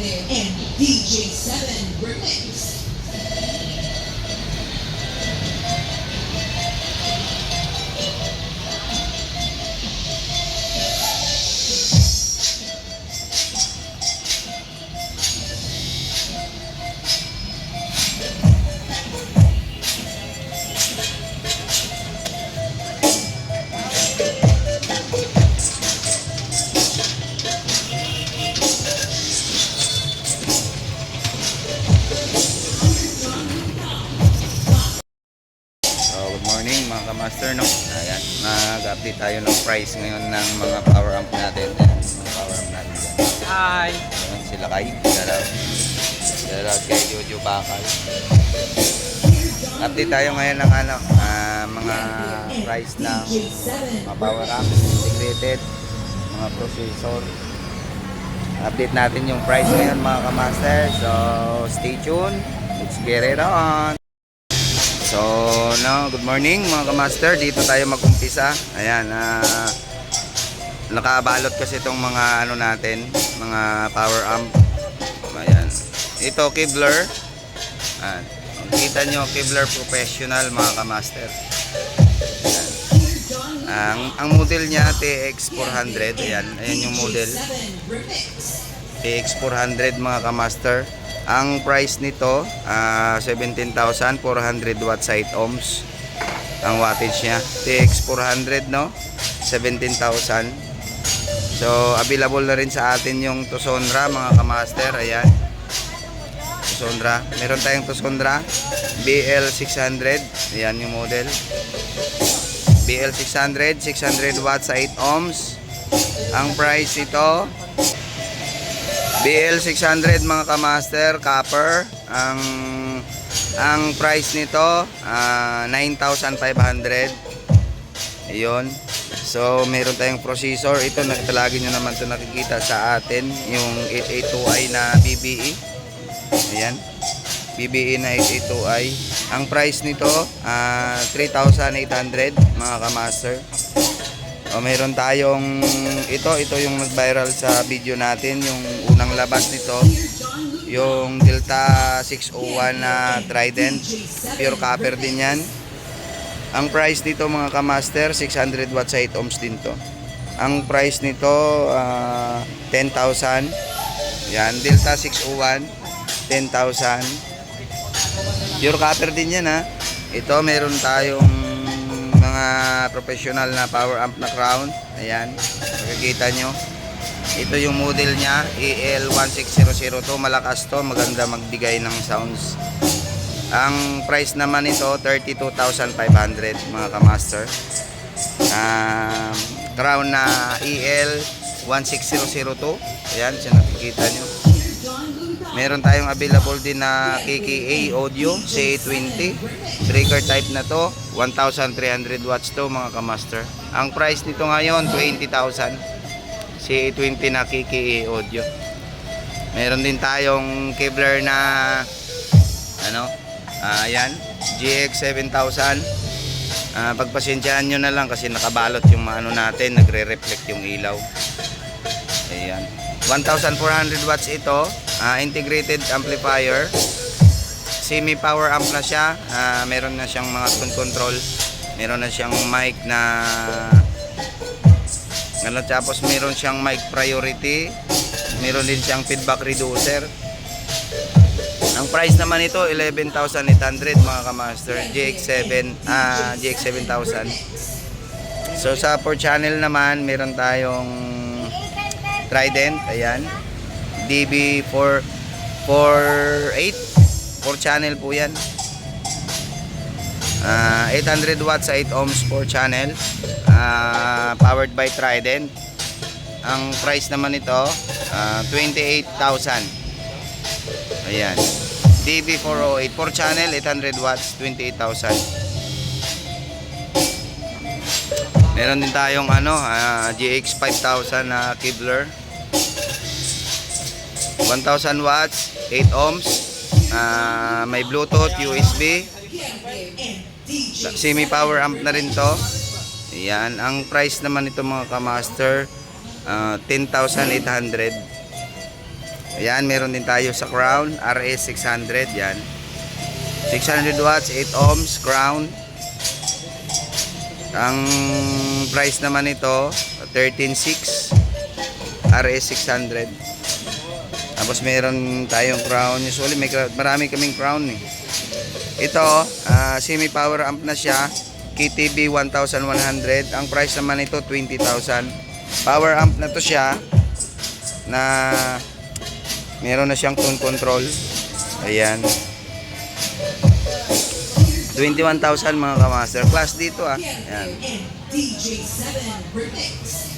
and DJ7 Remix. Sila kay. Shout out. Shout out kay Jojo Bakal. Update tayo ngayon ng ano, ah, mga price ng mga power amp, integrated, mga processor. Update natin yung price ngayon mga kamaster. So, stay tuned. Let's get it on. So, no, good morning mga kamaster. Dito tayo mag-umpisa. Ayan, ah nakabalot kasi itong mga ano natin, mga power amp. Ayan. Ito, Kevlar. Ayan. Kita nyo, Kevlar Professional mga kamaster. Ayan. Ang, ang model niya, TX400. Ayan, ayan yung model. TX400 mga kamaster. Ang price nito, ah, 17,400 watt 8 ohms. Ang wattage niya. TX400 no? 17,000. So, available na rin sa atin yung Tusondra mga kamaster. Ayan. Tusondra. Meron tayong Tusondra. BL600. Ayan yung model. BL600. 600 watts 8 ohms. Ang price ito, BL600 mga kamaster, copper. Ang ang price nito ah, 9,500. Ayun. So, meron tayong processor. Ito, nagtalagi nyo naman ito nakikita sa atin. Yung 882i na BBE. Ayan. BBE na 882i. Ang price nito, ah, 3,800 mga kamaster. O meron tayong ito, ito yung nag-viral sa video natin, yung unang labas nito, yung Delta 601 na Trident, pure copper din yan. Ang price nito mga kamaster, 600 watts 8 ohms din to. Ang price nito, ah, 10,000. Yan, Delta 601, 10,000. Pure copper din yan ha. Ito meron tayong mga professional na power amp na crown. Ayan, makikita nyo. Ito yung model niya, EL16002. Malakas to, maganda magbigay ng sounds. Ang price naman nito, 32,500 mga kamaster. Um, crown na EL16002. Ayan, siya nakikita nyo. Meron tayong available din na KKA audio C820. Breaker type na to. 1,300 watts to mga kamaster. Ang price nito ngayon 20,000. C820 na KKA audio. Meron din tayong Kevlar na ano, ah, ayan, GX 7000. Ah, pagpasensyahan nyo na lang kasi nakabalot yung ano natin, nagre-reflect yung ilaw. Ayan. 1,400 watts ito. ah, integrated amplifier. Semi power amp na siya. Ah, meron na siyang mga tone control. Meron na siyang mic na ano tapos meron siyang mic priority. Meron din siyang feedback reducer. Ang price naman ito 11,800 mga kamaster. GX7 ah GX 7000. So sa 4 channel naman meron tayong Trident, ayan. DB4 48 4 channel po 'yan. Ah, 800 watts 8 ohms 4 channel. Ah, powered by Trident. Ang price naman nito ah, 28,000. Ayan. DB408 4 channel 800 watts 28,000. Meron din tayong ano, ah, GX 5000 na Kevlar. 1000 watts, 8 ohms. Ah, may Bluetooth, USB. Semi power amp na rin to. Ayan, ang price naman nito mga kamaster, ah, 10,800. Ayan, meron din tayo sa Crown, RS 600, yan. 600 watts, 8 ohms, Crown. Ang price naman nito, 13.6 RS 600. Tapos meron tayong crown. Usually may marami kaming crown eh. Ito, ah, semi-power amp na siya. KTB 1100. Ang price naman nito 20,000. Power amp na to siya na meron na siyang tone control. Ayan. 21,000 mga kamaster. Class dito ah. Ayan. and DJ7 Remix.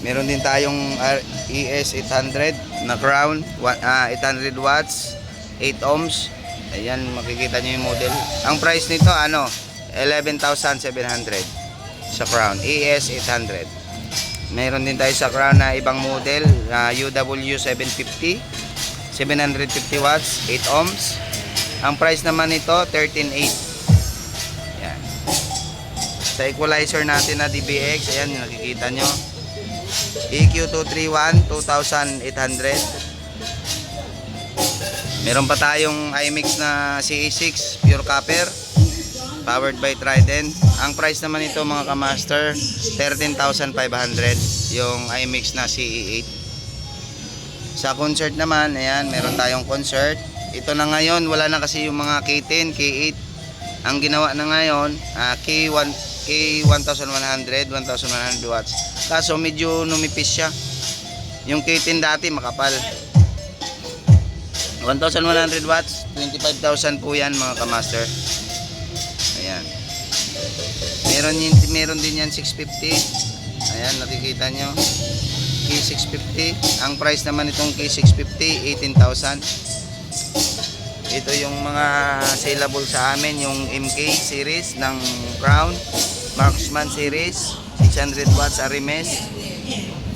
Meron din tayong R- ES 800 na crown, wa- ah, 800 watts, 8 ohms. Ayan, makikita nyo yung model. Ang price nito, ano, 11,700 sa crown, ES 800. Meron din tayo sa crown na ibang model, na UW 750, 750 watts, 8 ohms. Ang price naman nito, 13,800. Ayan. Sa equalizer natin na DBX, ayan, nakikita nyo. E EQ231 2,800 Meron pa tayong iMix na CE6 pure copper powered by Trident ang price naman nito mga kamaster 13,500 yung iMix na CE8 sa concert naman ayan meron tayong concert. Ito na ngayon wala na kasi yung mga K10 K8 ang ginawa na ngayon ah, K1 K1100 1100 watts. Kaso medyo numipis siya. Yung K10 dati makapal. 1100 watts 25,000 po yan mga kamaster. Ayan. Meron, yun, meron din yan 650 ayan nakikita nyo K650 ang price naman itong K650 18,000 ito yung mga saleable sa amin yung MK series ng Crown Marksman series 600 watts Arimes.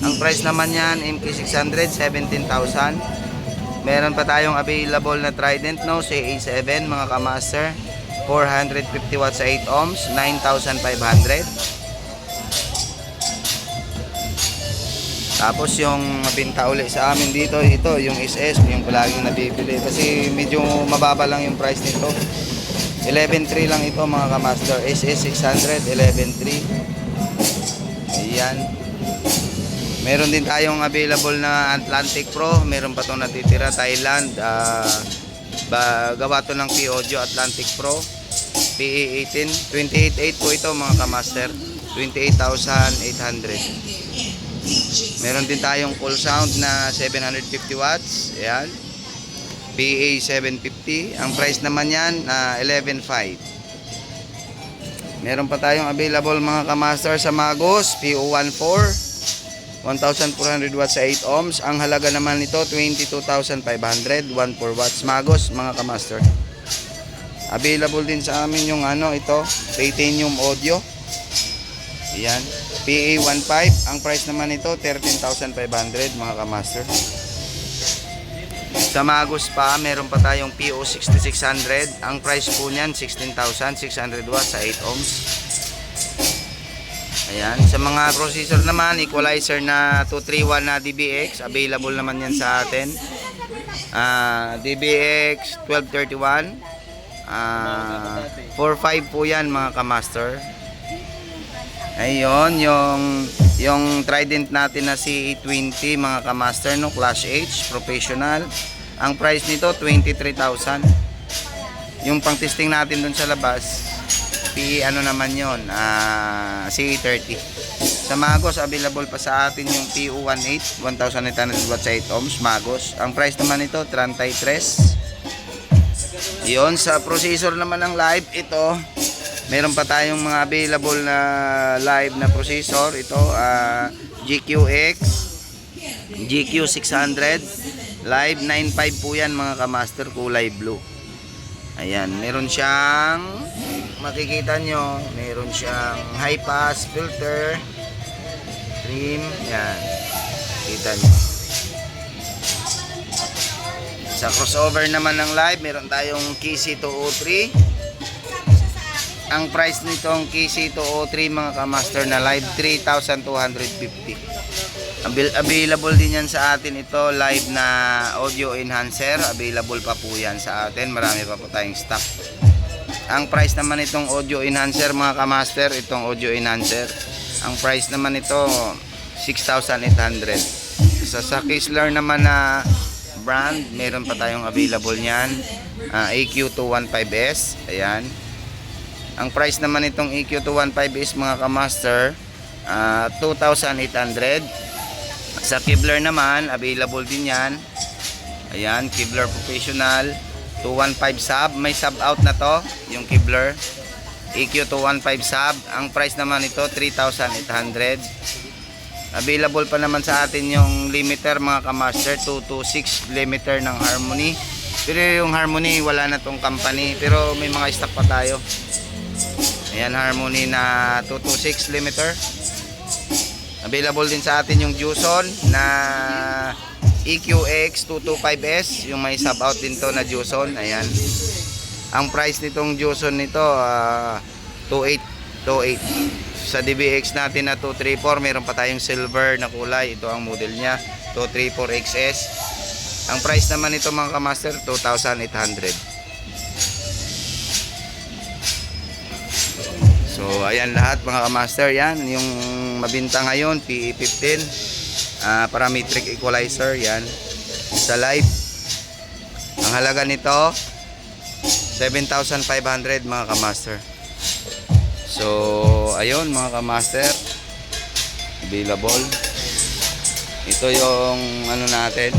Ang price naman yan MK600 17,000 meron pa tayong available na Trident no? CA7 mga kamaster 450 watts sa 8 ohms 9,500 Tapos yung mabinta uli sa amin dito, ito yung SS, yung palaging nabibili. Kasi medyo mababa lang yung price nito. 11.3 lang ito mga kamaster. SS 600, 11.3. Ayan. Meron din tayong available na Atlantic Pro. Meron pa itong natitira, Thailand. Ba, gawa to ng P-Audio Atlantic Pro. PE18. 28.8 po ito mga kamaster. 28,800. Meron din tayong full sound na 750 watts. Ayan. PA 750. Ang price naman yan na 11.5. Meron pa tayong available mga kamaster sa Magos PO14. 1,400 watts sa 8 ohms. Ang halaga naman nito 22,500. 14 watts Magos mga kamaster. Available din sa amin yung ano ito, titanium audio. Ayan. PA15, ang price naman nito 13,500 mga kamaster. Sa Magos pa, meron pa tayong PO6600. Ang price po niyan 16,600 watts sa 8 ohms. Ayan, sa mga processor naman, equalizer na 231 na DBX, available naman yan sa atin. Ah, DBX 1231. Ah, 45 po yan mga kamaster. Ayun, yung yung Trident natin na CE20 mga kamaster no, Class H, professional. Ang price nito 23,000. Yung pang testing natin dun sa labas, PE ano naman yon, ah CE30. Sa Magos available pa sa atin yung PU18 1800 watts sa 8 ohms Magos. Ang price naman nito 33. Yon sa processor naman ng live ito Meron pa tayong mga available na live na processor. Ito, ah, GQX, GQ600, live 95 po yan mga kamaster, kulay blue. Ayan, meron siyang, makikita nyo, meron siyang high pass filter, trim, yan, kita nyo. Sa crossover naman ng live, meron tayong KC203, ang price nitong KC203 mga kamaster na live 3,250 Abil- Available din yan sa atin ito, live na audio enhancer. Available pa po yan sa atin. Marami pa po tayong stock. Ang price naman itong audio enhancer mga kamaster, itong audio enhancer, ang price naman ito 6,800. Sa sa Kisler naman na brand, meron pa tayong available niyan. Ah, AQ215S, ayan. Ang price naman itong EQ215S mga kamaster, ah, 2,800. Sa Kibler naman, available din yan. Ayan, Kibler Professional. 215 sub. May sub out na to, yung Kibler. EQ215 sub. Ang price naman ito, 3,800. Available pa naman sa atin yung limiter mga kamaster. 226 limiter ng Harmony. Pero yung Harmony, wala na tong company. Pero may mga stock pa tayo. Ayan, Harmony na 226 limiter. Available din sa atin yung Juson na EQX 225S, yung may sub out din to na Juson. Ayan. Ang price nitong Juson nito ah, 2828. Sa DBX natin na 234, meron pa tayong silver na kulay. Ito ang model niya, 234XS. Ang price naman nito mga kamaster, 2,800. So, ayan lahat mga kamaster. Yan, yung mabinta ngayon, PE15. ah parametric equalizer. Yan. Sa live. Ang halaga nito, 7,500 mga kamaster. So, ayun mga kamaster. Available. Ito yung ano natin.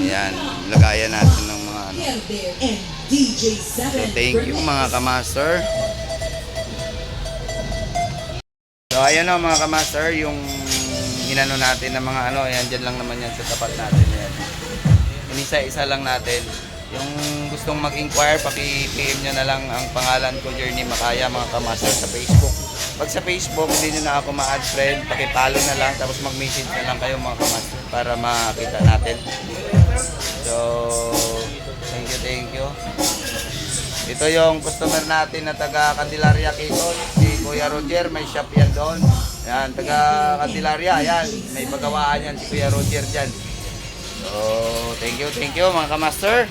Ayan, lagayan natin ng mga ano. Elder and DJ 7 So, thank you mga kamaster. So, ayan o mga kamaster, yung inano natin ng mga ano, ayan, dyan lang naman yan sa tapat natin. Ayan. Inisa-isa lang natin. Yung gustong mag-inquire, paki-PM nyo na lang ang pangalan ko, Journey Makaya, mga kamaster, sa Facebook. Pag sa Facebook, hindi nyo na ako ma-add friend, paki-follow na lang, tapos mag-message na lang kayo mga kamaster para makita natin. So, thank you, thank you. Ito yung customer natin na taga Candelaria Quezon, Kuya Roger, may shop yan doon. Yan, taga Candelaria, yan, may pagawaan yan si Kuya Roger dyan. So, thank you, thank you mga kamaster.